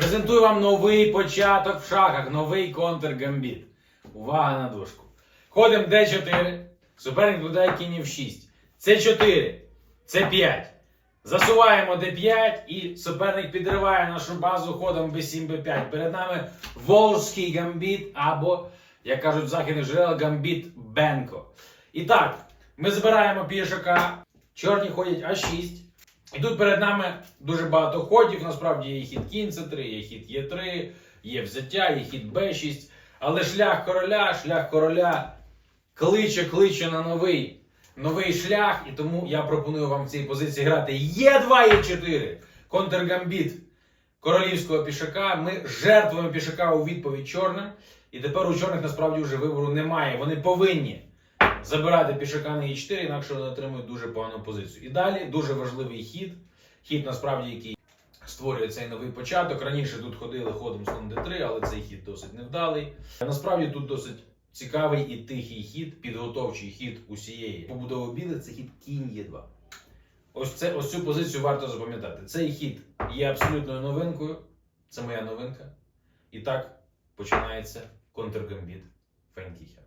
Презентую вам новий початок в шахах, новий контргамбіт. Увага на дошку. Ходимо D4. Суперник додає кінь в 6. C4. C5. Засуваємо D5 і суперник підриває нашу базу ходом B7, B5. Перед нами Волжський гамбіт або, як кажуть в західних джерелах, гамбіт Бенко. І так, ми збираємо пішака. Чорні ходять А6. І тут перед нами дуже багато ходів. Насправді є хід кінь С3, є хід Е3, є взяття, є хід Б6. Але шлях короля, шлях короля кличе, кличе на новий, новий шлях. І тому я пропоную вам в цій позиції грати Е2, Е4. Контргамбіт королівського пішака. Ми жертвуємо пішака у відповідь чорним. І тепер у чорних насправді вже вибору немає. Вони повинні забирати пішака на Е4, інакше вони отримують дуже погану позицію. І далі дуже важливий хід. Хід, насправді, який створює цей новий початок. Раніше тут ходили ходом слон d3, але цей хід досить невдалий. Насправді тут досить цікавий і тихий хід, підготовчий хід усієї побудови білих це хід кінь Е2. Ось, це, ось цю позицію варто запам'ятати. Цей хід є абсолютною новинкою. Це моя новинка. І так починається контргамбіт Фейнкіхера.